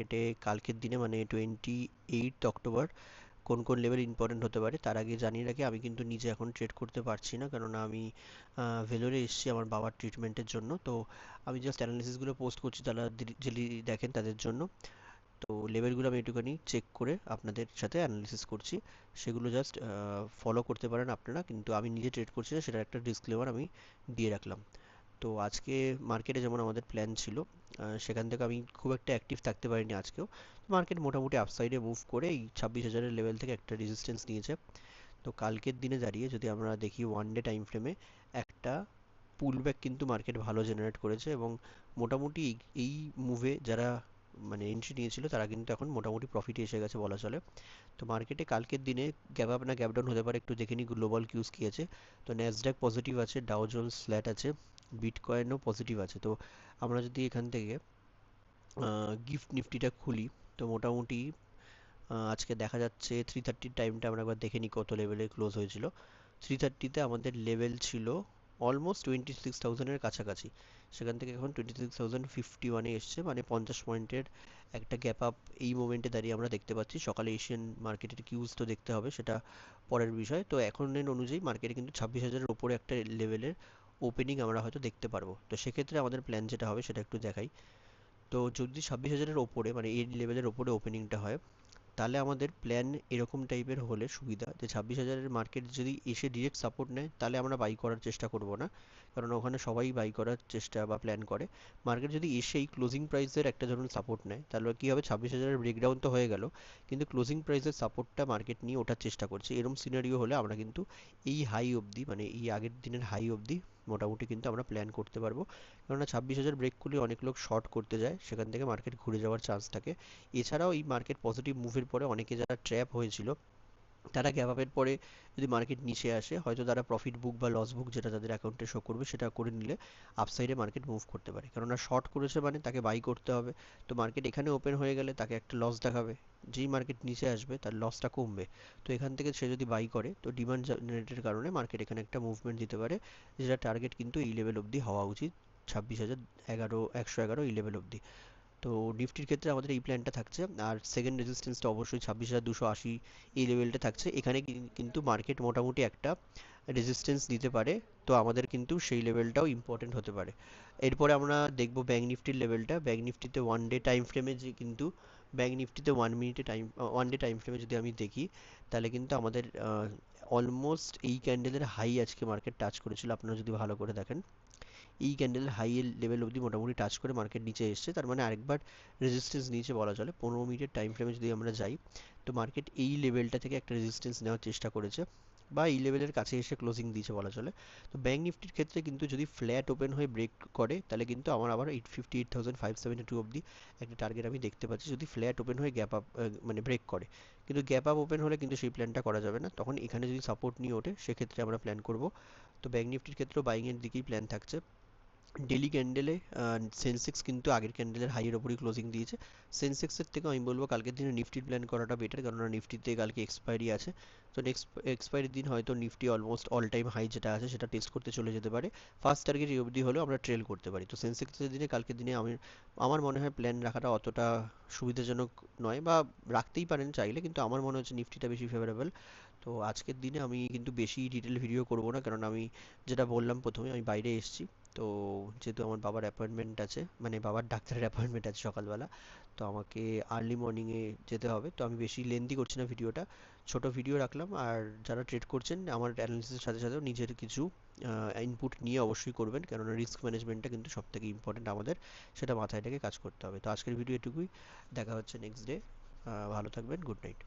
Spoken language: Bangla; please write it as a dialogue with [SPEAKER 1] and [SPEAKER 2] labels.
[SPEAKER 1] মার্কেটে কালকের দিনে মানে টোয়েন্টি এইট অক্টোবর কোন কোন লেভেল ইম্পর্টেন্ট হতে পারে, তার আগে জানিয়ে রাখি, আমি কিন্তু নিজে এখন ট্রেড করতে পারছি না। কেননা আমি ভেলোরে এসেছি আমার বাবার ট্রিটমেন্টের জন্য। তো আমি জাস্ট অ্যানালিসিসগুলো পোস্ট করছি, তারা যদি দেখেন তাদের জন্য। তো লেভেলগুলো আমি একটুখানি চেক করে আপনাদের সাথে অ্যানালিসিস করছি। সেগুলো জাস্ট ফলো করতে পারেন আপনারা। কিন্তু আমি নিজে ট্রেড করছি না, সেটার একটা ডিসক্লেমার আমি দিয়ে রাখলাম। তো আজকে মার্কেটে যেমন আমাদের প্ল্যান ছিল সেখান থেকে আমি খুব একটা অ্যাক্টিভ থাকতে পারিনি আজকেও। মার্কেট মোটামুটি আপসাইডে মুভ করে এই ছাব্বিশ হাজারের লেভেল থেকে একটা রেজিস্ট্যান্স নিয়েছে। তো কালকের দিনে দাঁড়িয়ে যদি আমরা দেখি ওয়ান ডে টাইম ফ্রেমে একটা পুলব্যাক কিন্তু মার্কেট ভালো জেনারেট করেছে এবং মোটামুটি এই মুভে যারা মানে এন্ট্রি নিয়েছিল তারা কিন্তু এখন মোটামুটি প্রফিটে এসে গেছে বলা চলে। তো মার্কেটে কালকের দিনে গ্যাপ আপ না গ্যাপ ডাউন হতে পারে, একটু দেখে নিই গ্লোবাল কিউজ কী আছে। তো ন্যাসড্যাক পজিটিভ আছে ডাও জোন্স ফ্ল্যাট আছে। বিটকয়েনও পজিটিভ আছে। তো আমরা যদি এখান থেকে গিফট নিফটিটা খুলি, তো মোটামুটি আজকে দেখা যাচ্ছে থ্রি থার্টির টাইমটা আমরা একবার দেখে নিই কত লেভেলে ক্লোজ হয়েছিল। থ্রি থার্টিতে আমাদের লেভেল ছিল অলমোস্ট টোয়েন্টি সিক্স থাউজেন্ডের কাছাকাছি। সেখান থেকে এখন টোয়েন্টি সিক্স থাউজেন্ড ফিফটি ওয়ানে এসছে মানে পঞ্চাশ পয়েন্টের একটা গ্যাপ আপ এই মোমেন্টে দাঁড়িয়ে আমরা দেখতে পাচ্ছি। সকালে এশিয়ান মার্কেটের কিউজ তো দেখতে হবে, সেটা পরের বিষয়। তো এখনের অনুযায়ী মার্কেটে কিন্তু ছাব্বিশ হাজারের ওপরে একটা লেভেলের ওপেনিং আমরা হয়তো দেখতে পারব। তো সেক্ষেত্রে আমাদের প্ল্যান যেটা হবে সেটা একটু দেখাই। তো যদি ছাব্বিশ হাজারের ওপরে মানে এই লেভেলের ওপরে ওপেনিংটা হয়, তাহলে আমাদের প্ল্যান এরকম টাইপের হলে সুবিধা যে ছাব্বিশ হাজারের মার্কেট যদি এসে ডিরেক্ট সাপোর্ট নেয়, তাহলে আমরা বাই করার চেষ্টা করব না। কারণ ওখানে সবাই বাই করার চেষ্টা বা প্ল্যান করে। মার্কেট যদি এসেই ক্লোজিং প্রাইসের একটা ধরুন সাপোর্ট নেয়, তাহলে কী হবে? ছাব্বিশ হাজারের ব্রেকডাউন তো হয়ে গেল। কিন্তু ক্লোজিং প্রাইসের সাপোর্টটা মার্কেট নিয়ে ওঠার চেষ্টা করছে। এরকম সিনারিও হলে আমরা কিন্তু এই হাই অবধি মানে এই আগের দিনের হাই অবধি মোটামুটি কিন্তু আমরা প্ল্যান করতে পারব। কেননা ছাব্বিশ হাজার ব্রেক করলে অনেক লোক শর্ট করতে যায়, সেখান থেকে মার্কেট ঘুরে যাওয়ার চান্স থাকে। এছাড়াও এই মার্কেট পজিটিভ মুভের পরে অনেকে যারা ট্র্যাপ হয়েছিল তারা গ্যাপ আপের পরে যদি মার্কেট নিচে আসে, হয়তো তারা প্রফিট বুক বা লস বুক যেটা তাদের অ্যাকাউন্টে শো করবে, সেটা করে নিলে আপসাইডে মার্কেট মুভ করতে পারে। কেননা শর্ট করেছে মানে তাকে বাই করতে হবে। তো মার্কেট এখানে ওপেন হয়ে গেলে তাকে একটা লস দেখাবে। যেই মার্কেট নিচে আসবে, তার লসটা কমবে। তো এখান থেকে সে যদি বাই করে, তো ডিমান্ড জেনারেটের কারণে মার্কেট এখানে একটা মুভমেন্ট দিতে পারে, যেটা টার্গেট কিন্তু এই লেভেল অবধি হওয়া উচিত। ছাব্বিশ হাজার এগারো, একশো এগারো এই লেভেল অবধি। তো নিফটির ক্ষেত্রে আমাদের এই প্ল্যানটা থাকছে। আর সেকেন্ড রেজিস্ট্যান্সটা অবশ্যই ছাব্বিশ হাজার দুশো আশি এই লেভেলটা থাকছে। এখানে কিন্তু মার্কেট মোটামুটি একটা রেজিস্ট্যান্স দিতে পারে। তো আমাদের কিন্তু সেই লেভেলটাও ইম্পর্টেন্ট হতে পারে। এরপরে আমরা দেখব ব্যাঙ্ক নিফটির লেভেলটা ব্যাঙ্ক নিফটিতে ওয়ান ডে টাইম ফ্রেমে যে কিন্তু ব্যাঙ্ক নিফটিতে ওয়ান মিনিটে টাইম ওয়ান ডে টাইম ফ্রেমে যদি আমি দেখি, তাহলে কিন্তু আমাদের অলমোস্ট এই ক্যান্ডেলের হাই আজকে মার্কেট টাচ করেছিল। আপনারা যদি ভালো করে দেখেন। এই ক্যান্ডেলের হাই লেভেল অবধি মোটামুটি টাচ করে মার্কেট নিচে এসছে। তার মানে আরেকবার রেজিস্ট্যান্স নিচে বলা চলে। পনেরো মিনিটের টাইম ফ্রেমে যদি আমরা যাই, তো মার্কেট এই লেভেলটা থেকে একটা রেজিস্ট্যান্স নেওয়ার চেষ্টা করেছে বা এই লেভেলের কাছে এসে ক্লোজিং দিয়েছে বলা চলে। তো ব্যাঙ্ক নিফটির ক্ষেত্রে কিন্তু যদি ফ্ল্যাট ওপেন হয়ে ব্রেক করে, তাহলে কিন্তু আমার আবার eight fifty eight thousand five seventy two অবধি একটা টার্গেট আমি দেখতে পাচ্ছি। যদি ফ্ল্যাট ওপেন হয়ে গ্যাপ আপ মানে ব্রেক করে। কিন্তু গ্যাপ আপ ওপেন হলে কিন্তু সেই প্ল্যানটা করা যাবে না। তখন এখানে যদি সাপোর্ট নিয়ে ওঠে, সেক্ষেত্রে আমরা প্ল্যান করব। তো ব্যাঙ্ক নিফটির ক্ষেত্রেও বাইংয়ের দিকেই প্ল্যান থাকছে। ডেলি ক্যান্ডেলে সেন্সেক্স কিন্তু আগের ক্যান্ডেলের হাইয়ের ওপরই ক্লোজিং দিয়েছে। সেন্সেক্সের থেকে আমি বলব কালকের দিনে নিফটির প্ল্যান করাটা বেটার কেননা নিফটিতে কালকে এক্সপায়ারি আছে। তো নেক্সট এক্সপায়ারির দিন হয়তো Nifty almost all time high যেটা আছে, সেটা টেস্ট করতে চলে যেতে পারে। ফার্স্ট টার্গেট এই অবধি হলেও আমরা ট্রেল করতে পারি। তো সেন্সেক্সের দিনে কালকের দিনে আমি, আমার মনে হয় প্ল্যান রাখাটা অতটা সুবিধাজনক নয় বা রাখতেই পারেন চাইলে, কিন্তু আমার মনে হচ্ছে নিফটিটা বেশি ফেভারেবল তো আজকের দিনে আমি কিন্তু বেশি ডিটেল ভিডিও করব না কারণ আমি যেটা বললাম প্রথমে, আমি বাইরে এসেছি। তো যেহেতু আমার বাবার অ্যাপয়েন্টমেন্ট আছে মানে বাবার ডাক্তারের অ্যাপয়েন্টমেন্ট আছে সকালবেলা, তো আমাকে আর্লি মর্নিংয়ে যেতে হবে। তো আমি বেশি লেন্দি করছি না ভিডিওটা, ছোট ভিডিও রাখলাম। আর যারা ট্রেড করছেন, আমার অ্যানালিসিসের সাথে সাথেও নিজের কিছু ইনপুট নিয়ে অবশ্যই করবেন। কেননা রিস্ক ম্যানেজমেন্টটা কিন্তু সব থেকে ইম্পর্টেন্ট আমাদের, সেটা মাথায় রেখে কাজ করতে হবে। তো আজকের ভিডিও এটুকুই। দেখা হচ্ছে নেক্সট ডে ভালো থাকবেন। Good night